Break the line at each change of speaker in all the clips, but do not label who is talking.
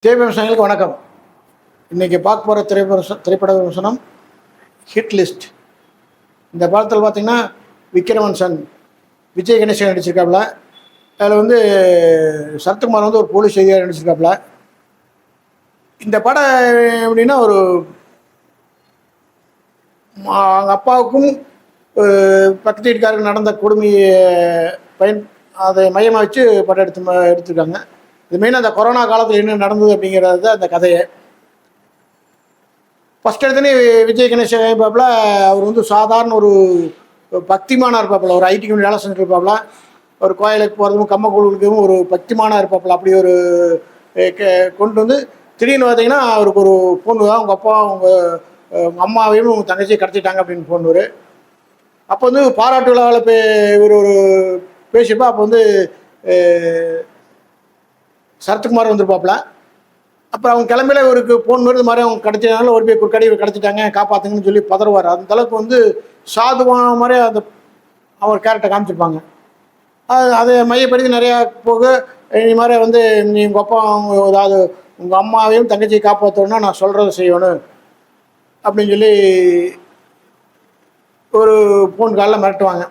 திரைப்பட விமர்சனங்களுக்கு வணக்கம். இன்னைக்கு பார்க்க போகிற திரைப்பட திரைப்பட விமர்சனம் ஹிட் லிஸ்ட் இந்த படத்தில் பார்த்திங்கன்னா விக்ரமன் சன் விஜய் கணேசன் நடிச்சிருக்காப்புல. அதில் வந்து சரத்குமார் வந்து ஒரு போலீஸ் செய்தியாக நடிச்சிருக்காப்புல. இந்த படம் எப்படின்னா ஒரு மா- அவங்க அப்பாவுக்கும் பக்கத்து வீட்டுக்காருக்கு நடந்த கொடுமையை பயன் அதை மையமாக வச்சு படம் எடுத்து ம- எடுத்திருக்காங்க. இது மெயின் அந்த கொரோனா காலத்தில் என்ன நடந்தது அப்படிங்கிறது தான் அந்த கதையை. ஃபஸ்ட் எடுத்தனே விஜய் கணேஷ் இருப்பாப்புல அவர் வந்து சாதாரண ஒரு பக்திமானாக இருப்பாப்புல ஒரு ஐடி கம்பெனி வேலை செஞ்சுட்டு இருப்பாப்புல. ஒரு கோயிலுக்கு போகிறதும் கம்மக்கூழுக்கும் ஒரு பக்திமானாக இருப்பாப்புல அப்படி ஒரு கே- கொண்டு வந்து திடீர்னு பார்த்தீங்கன்னா அவருக்கு ஒரு பொண்ணு தான் உங்கள் அப்பா அவங்க அம்மாவையும் உங்கள் தங்கச்சியை கடத்திட்டாங்க அப்படின்னு பொண்ணு அப்போ வந்து பாராட்டு விழாவில் பே இவர் ஒரு பேசிப்பா அப்போ வந்து சரத்குமார் வந்திருப்பாப்புல. அப்புறம் அவங்க கிளம்பில இவருக்கு ஃபோன் வருது மாதிரி அவங்க கிடைச்சதுனால ஒரு போய் குறுக்கடி கிடச்சிட்டாங்க காப்பாத்துங்கன்னு சொல்லி பதறுவார். அந்த அளவுக்கு வந்து சாதுவான மாதிரி அந்த அவர் கேரக்டர் காமிச்சிருப்பாங்க. அது அதை மையப்படுத்தி நிறையா போக இது மாதிரி வந்து நீ உங்கள் அப்பா அவங்க ஏதாவது உங்கள் அம்மாவையும் தங்கச்சியை காப்பாற்றணும்னா நான் சொல்கிறத செய்யணும் அப்படின்னு சொல்லி ஒரு ஃபோன் காலில் மிரட்டுவாங்க.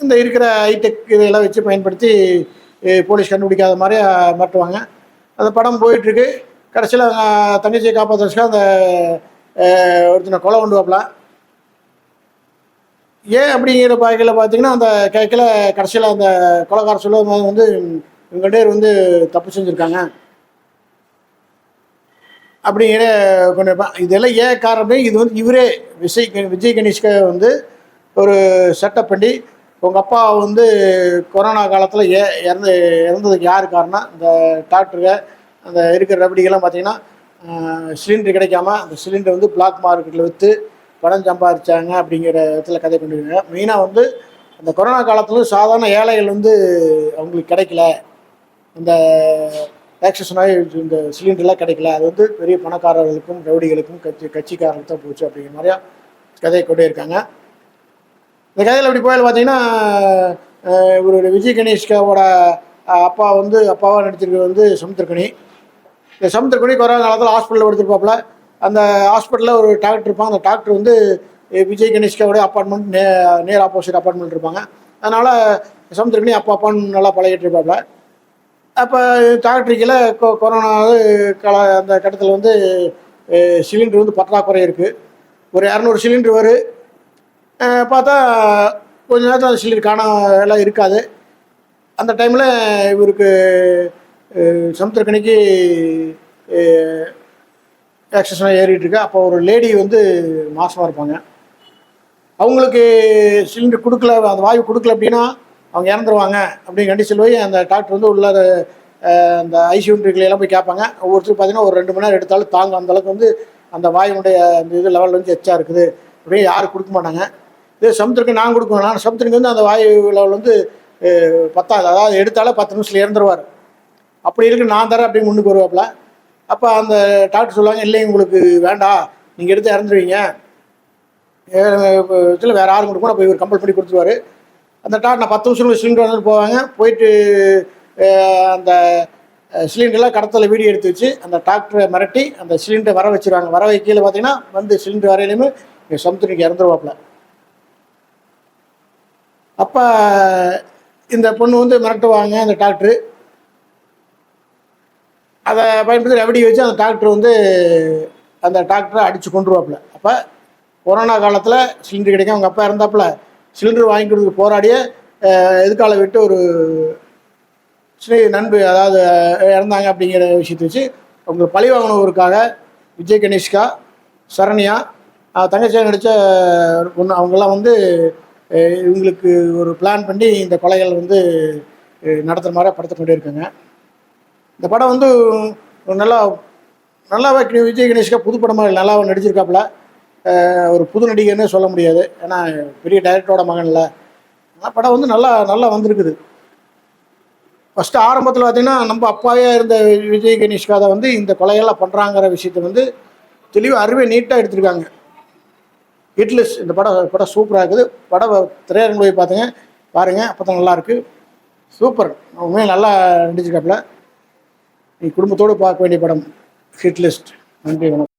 இந்த இருக்கிற ஹைடெக் இதெல்லாம் வச்சு பயன்படுத்தி போலீஸ் கண்டுபிடிக்காத மாதிரி மாட்டுவாங்க அந்த படம் போயிட்டுருக்கு. கடைசியில் தங்கச்சியை காப்பாற்றுறதுக்காக அந்த ஒருத்தனை கொலை கொண்டு வாப்பல ஏன் அப்படிங்கிற பாய்க்கில் பார்த்தீங்கன்னா அந்த கேட்கல கடைசியில் அந்த கொலைக்கார சொல்லும் போது வந்து இவங்க பேர் வந்து தப்பு செஞ்சுருக்காங்க. அப்படிங்கிற கொண்டு இதெல்லாம் ஏன் காரணம் இது வந்து இவரே விஜய் விஜய் கணேஷ்க வந்து ஒரு செட்டப் பண்ணி உங்கள் அப்பா வந்து கொரோனா காலத்தில் ஏ இறந்து இறந்ததுக்கு யார் காரணம்? இந்த டாக்டருங்க அந்த இருக்கிற ரபடிகள்லாம் பார்த்தீங்கன்னா சிலிண்டர் கிடைக்காம அந்த சிலிண்டர் வந்து பிளாக் மார்க்கெட்டில் விற்று பணம் சம்பாதிச்சாங்க அப்படிங்கிற இடத்துல கதை கொண்டு மெயினாக வந்து அந்த கொரோனா காலத்தில் சாதாரண ஏழைகள் வந்து அவங்களுக்கு கிடைக்கல. இந்த ஆக்சஸ்னாக இந்த சிலிண்டர்லாம் கிடைக்கல. அது வந்து பெரிய பணக்காரர்களுக்கும் ரவுடிகளுக்கும் கட்சி கட்சிக்காரர்களுக்கு தான் போச்சு அப்படிங்கிற மாதிரியா கதையை கொண்டே இருக்காங்க. இந்த கதையில் அப்படி போயில் பார்த்தீங்கன்னா ஒரு இவருடைய விஜய் கணேஷ்காவோட அப்பா வந்து அப்பாவாக நடிச்சிருக்கிறது வந்து சமுத்திரக்கணி இந்த சமுத்திரக்கணி கொரோனா காலத்தில் ஹாஸ்பிட்டலில் படுத்திருப்பாப்புல. அந்த ஹாஸ்பிட்டலில் ஒரு டாக்டர் இருப்பாங்க. அந்த டாக்டர் வந்து விஜய் கணேஷ்காவோட அப்பார்ட்மெண்ட் நே நேர் ஆப்போசிட் அப்பார்ட்மெண்ட் இருப்பாங்க. அதனால் சமுத்திரக்கணி அப்பா அப்பான்னு நல்லா பழகிட்டு இருப்பாப்புல அப்போ டாக்டருக்கில் கொ கொரோனா கால அந்த கட்டத்தில் வந்து சிலிண்டர் வந்து பற்றாக்குறை இருக்குது ஒரு இரநூறு சிலிண்டர் வரும் பார்த்தா கொஞ்ச நேரத்தில் அந்த சிலிண்டர் காண எல்லாம் இருக்காது. அந்த டைமில் இவருக்கு சமுத்திரக்கணிக்கு ஆக்சஸ்லாம் ஏறிட்டு இருக்கு. அப்போ ஒரு லேடி வந்து மாசமாக இருப்பாங்க. அவங்களுக்கு சிலிண்டர் கொடுக்கல அந்த வாயு கொடுக்கல அப்படின்னா அவங்க இறந்துருவாங்க அப்படின்னு சொல்லி போய் அந்த டாக்டர் வந்து உள்ள அந்த ஐசியூன்றிகளை எல்லாம் போய் கேட்பாங்க. ஒவ்வொருத்தரும் பார்த்தீங்கன்னா ஒரு ரெண்டு மணி நேரம் எடுத்தாலும் தாங்க அந்த அளவுக்கு வந்து அந்த வாயுனுடைய அந்த இது லெவல் வந்து எச்சா இருக்குது அப்படின்னு யாரும் கொடுக்க மாட்டாங்க. இதே சமுத்திரக்கு நான் கொடுக்கணும். நான் சமுத்திரக்கு வந்து அந்த வாயு வந்து பத்தாது. அதாவது எடுத்தாலே பத்து நிமிஷத்தில் இறந்துருவார். அப்படி இருக்கு நான் தரேன் அப்படின்னு முன்னுக்கு வருவாப்புல. அப்போ அந்த டாக்டர் சொல்லுவாங்க இல்லை உங்களுக்கு வேண்டாம் நீங்கள் எடுத்து இறந்துருவீங்க. இதில் வேறு யாரும் கொடுக்கணும் போய் இவர் கம்பல் பண்ணி கொடுத்துருவாரு. அந்த டாக்டர் நான் பத்து நிமிஷம் சிலிண்டர் வந்து போவாங்க. போயிட்டு அந்த சிலிண்டர்லாம் கடத்தில் வீடியோ எடுத்து வச்சு அந்த டாக்டரை மிரட்டி அந்த சிலிண்டரை வர வச்சிருவாங்க. வர வைக்கையில் பார்த்தீங்கன்னா வந்து சிலிண்டர் வரையிலுமே சமுத்திரிக்கு இறந்துருவாப்புல. அப்போ இந்த பொண்ணு வந்து மிரட்டுவாங்க அந்த டாக்டரு அதை பயன்படுத்தி ரெவடி வச்சு அந்த டாக்டர் வந்து அந்த டாக்டரை அடித்து கொண்டுருவாப்புல அப்போ கொரோனா காலத்தில் சிலிண்டர் கிடைக்கும் அவங்க அப்பா இருந்தாப்புல சிலிண்டர் வாங்கி கொடுத்து போராடிய எதிர்கால எதுக்கால விட்டு ஒரு ஸ்ரீ நண்பு அதாவது இறந்தாங்க அப்படிங்கிற விஷயத்தை வச்சு அவங்க பழி வாங்கினவருக்காக விஜய் கணேஷ்கா சரண்யா தங்கச்சியாக நடித்த பொண்ணு அவங்கெல்லாம் வந்து இவங்களுக்கு ஒரு பிளான் பண்ணி இந்த கொலைகள் வந்து நடத்துகிற மாதிரி படத்தை கொண்டு இருக்காங்க இந்த படம் வந்து நல்லா நல்லாவே விஜய் கணேஷ்கா புது படமாக நல்லா நடிச்சிருக்காப்புல. ஒரு புது நடிகர்னே சொல்ல முடியாது. ஏன்னா பெரிய டைரக்டரோட மகன் இல்லை. ஆனால் படம் வந்து நல்லா நல்லா வந்திருக்குது. ஃபஸ்ட்டு ஆரம்பத்தில் பார்த்தீங்கன்னா நம்ம அப்பாவே இருந்த விஜய் கணேஷ்காதை வந்து இந்த கொலையெல்லாம் பண்ணுறாங்கிற விஷயத்த வந்து தெளிவாக அருவே நீட்டாக எடுத்திருக்காங்க. ஹிட்லிஸ் இந்த படம் படம் சூப்பராக இருக்குது. படம் திரையரங்கு போய் பார்த்துங்க பாருங்கள் அப்போ தான் நல்லாயிருக்கு சூப்பர் உண்மையாக நல்லா நடிச்சிருக்காப்புல. நீ குடும்பத்தோடு பார்க்க வேண்டிய படம். ஹிட்லிஸ்ட் நன்றி வணக்கம்.